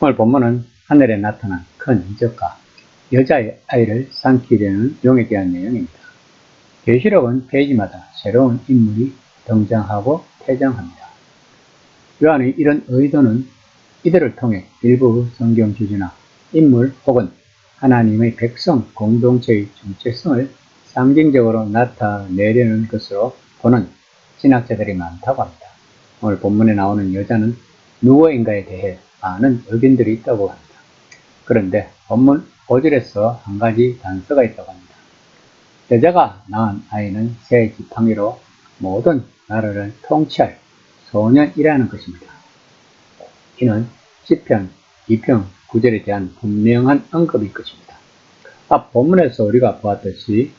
오늘 본문은 하늘에 나타난 큰 이적과 여자의 아이를 삼키려는 용에 대한 내용입니다. 계시록은 페이지마다 새로운 인물이 등장하고 퇴장합니다. 요한의 이런 의도는 이들을 통해 일부 성경 주제나 인물 혹은 하나님의 백성 공동체의 정체성을 상징적으로 나타내려는 것으로 보는 신학자들이 많다고 합니다. 오늘 본문에 나오는 여자는 누구인가에 대해 많은 의견들이 있다고 합니다. 그런데 본문 5절에서 한 가지 단서가 있다고 합니다. 여자가 낳은 아이는 새 지팡이로 모든 나라를 통치할 소년이라는 것입니다. 이는 시편 2편 9절에 대한 분명한 언급일 것입니다. 앞 본문에서 우리가 보았듯이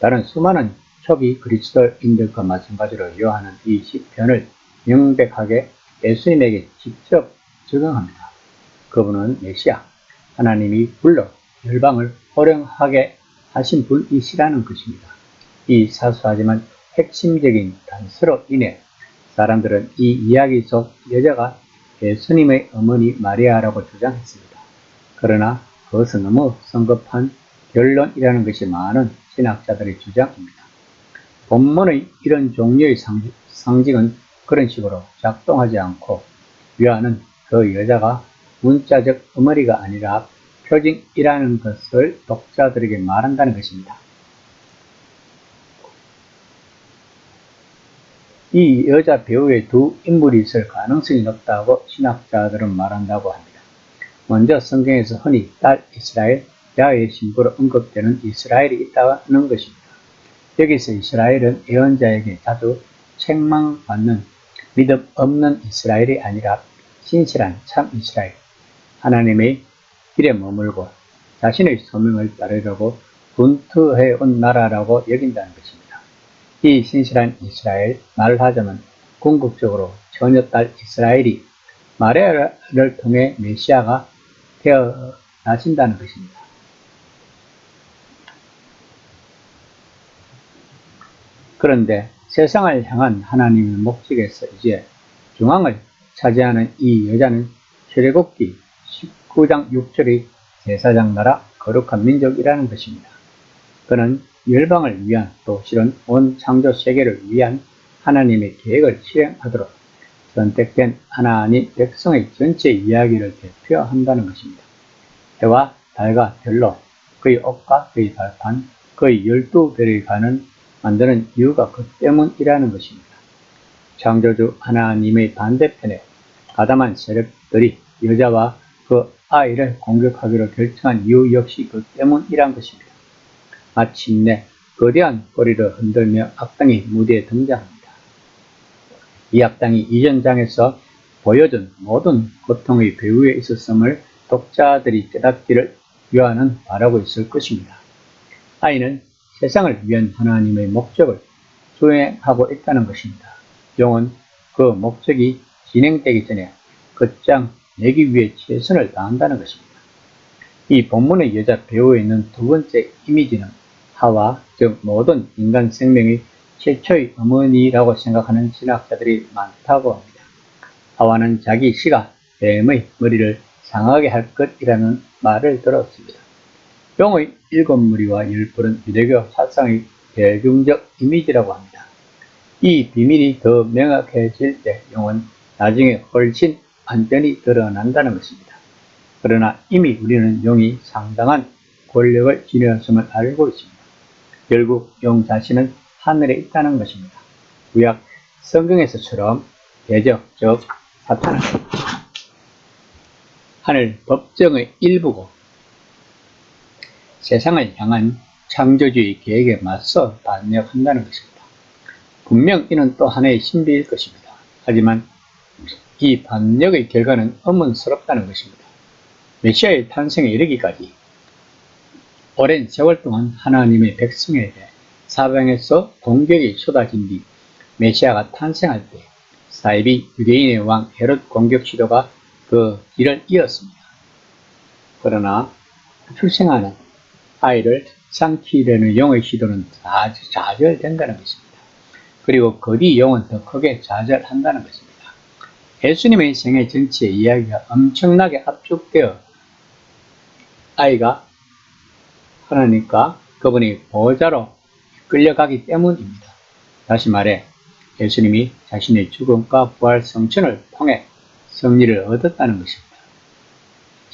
다른 수많은 초기 그리스도인들과 마찬가지로 요한은 이 시편을 명백하게 예수님에게 직접 적용합니다. 그분은 메시아, 하나님이 불러 열방을 호령하게 하신 분이시라는 것입니다. 이 사소하지만 핵심적인 단서로 인해 사람들은 이 이야기 속 여자가 예수님의 어머니 마리아라고 주장했습니다. 그러나 그것은 너무 성급한 결론이라는 것이 많은 신학자들의 주장입니다. 본문의 이런 종류의 상징, 상징은 그런 식으로 작동하지 않고 요한은 그 여자가 문자적 어머니가 아니라 표징이라는 것을 독자들에게 말한다는 것입니다. 이 여자 배우의 두 인물이 있을 가능성이 높다고 신학자들은 말한다고 합니다. 먼저 성경에서 흔히 딸 이스라엘, 야의 신부로 언급되는 이스라엘이 있다는 것입니다. 여기서 이스라엘은 예언자에게 자주 책망받는 믿음 없는 이스라엘이 아니라 신실한 참 이스라엘, 하나님의 길에 머물고 자신의 소명을 따르려고 분투해온 나라라고 여긴다는 것입니다. 이 신실한 이스라엘, 말하자면 궁극적으로 처녀딸 이스라엘이 마리아를 통해 메시아가 태어나신다는 것입니다. 그런데 세상을 향한 하나님의 목적에서 이제 중앙을 차지하는 이 여자는 출애굽기 19장 6절의 제사장 나라 거룩한 민족이라는 것입니다. 그는 열방을 위한 또 실은 온 창조 세계를 위한 하나님의 계획을 실행하도록 선택된 하나님 백성의 전체 이야기를 대표한다는 것입니다. 해와 달과 별로 그의 옷과 그의 발판, 그의 열두 별의 관을 만드는 이유가 그 때문이라는 것입니다. 창조주 하나님의 반대편에 가담한 세력들이 여자와 그 아이를 공격하기로 결정한 이유 역시 그 때문이란 것입니다. 마침내 거대한 꼬리를 흔들며 악당이 무대에 등장합니다. 이 악당이 이전 장에서 보여준 모든 고통의 배후에 있었음을 독자들이 깨닫기를 요한은 바라고 있을 것입니다. 아이는 세상을 위한 하나님의 목적을 수행하고 있다는 것입니다. 용은 그 목적이 진행되기 전에 끝장 내기 위해 최선을 다한다는 것입니다. 이 본문의 여자 배우에 있는 두 번째 이미지는 하와, 즉 모든 인간 생명의 최초의 어머니라고 생각하는 신학자들이 많다고 합니다. 하와는 자기 시가 뱀의 머리를 상하게 할 것이라는 말을 들었습니다. 용의 일곱 무리와 열불은 유대교 사상의 대중적 이미지라고 합니다. 이 비밀이 더 명확해질 때 용은 나중에 훨씬 완전히 드러난다는 것입니다. 그러나 이미 우리는 용이 상당한 권력을 지녔음을 알고 있습니다. 결국 용 자신은 하늘에 있다는 것입니다. 구약 성경에서처럼 대적, 즉 사탄은 하늘 법정의 일부고 세상을 향한 창조주의 계획에 맞서 반역한다는 것입니다. 분명 이는 또 하나의 신비일 것입니다. 하지만 이 반역의 결과는 어문스럽다는 것입니다. 메시아의 탄생에 이르기까지 오랜 세월 동안 하나님의 백성에게 사방에서 공격이 쏟아진 뒤 메시아가 탄생할 때 사입이 유대인의 왕 헤롯 공격 시도가 그 길을 이었습니다. 그러나 출생하는 아이를 삼키려는 영의 시도는 좌절된다는 것입니다. 그리고 그뒤 영은 더 크게 좌절한다는 것입니다. 예수님의 생애 전체 이야기가 엄청나게 압축되어 아이가 하나님과 그분의 보호자로 끌려가기 때문입니다. 다시 말해 예수님이 자신의 죽음과 부활 성천을 통해 승리를 얻었다는 것입니다.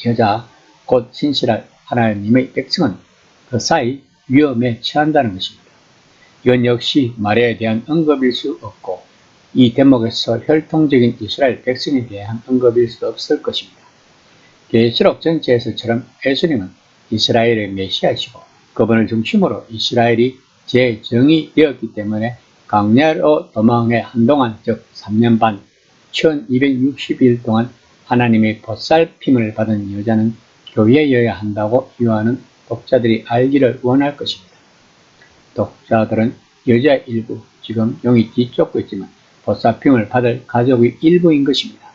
여자 곧 진실할 하나님의 백성은 그 사이 위험에 처한다는 것입니다. 이건 역시 마리아에 대한 언급일 수 없고 이 대목에서 혈통적인 이스라엘 백성에 대한 언급일 수 없을 것입니다. 계시록 전체에서처럼 예수님은 이스라엘의 메시아시고 그분을 중심으로 이스라엘이 재정이 되었기 때문에 강야로 도망해 한동안 즉 3년 반 1260일 동안 하나님의 보살핌을 받은 여자는 교회여야 한다고 요하는 독자들이 알기를 원할 것입니다. 독자들은 여자 일부, 지금 용이 뒤쫓고 있지만 보살핌을 받을 가족의 일부인 것입니다.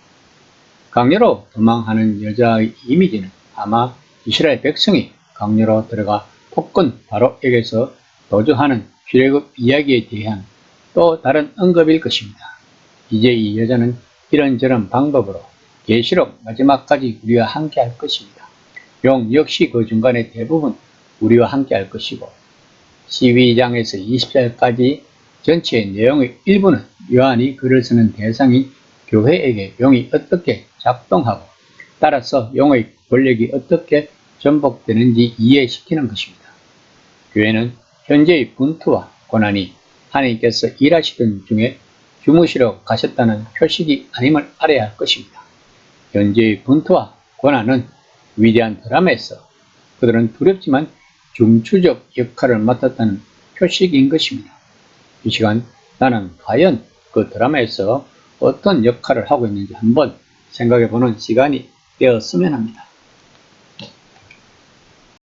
강요로 도망하는 여자의 이미지는 아마 이스라엘 백성이 강요로 들어가 폭군 바로에게서 도주하는 출애굽 이야기에 대한 또 다른 언급일 것입니다. 이제 이 여자는 이런저런 방법으로 계시록 마지막까지 우리와 함께 할 것입니다. 용 역시 그 중간에 대부분 우리와 함께 할 것이고 12장에서 20절까지 전체 내용의 일부는 요한이 글을 쓰는 대상인 교회에게 용이 어떻게 작동하고 따라서 용의 권력이 어떻게 전복되는지 이해시키는 것입니다. 교회는 현재의 분투와 고난이 하나님께서 일하시던 중에 주무시러 가셨다는 표식이 아님을 알아야 할 것입니다. 현재의 분투와 고난은 위대한 드라마에서 그들은 두렵지만 중추적 역할을 맡았다는 표식인 것입니다. 이 시간 나는 과연 그 드라마에서 어떤 역할을 하고 있는지 한번 생각해 보는 시간이 되었으면 합니다.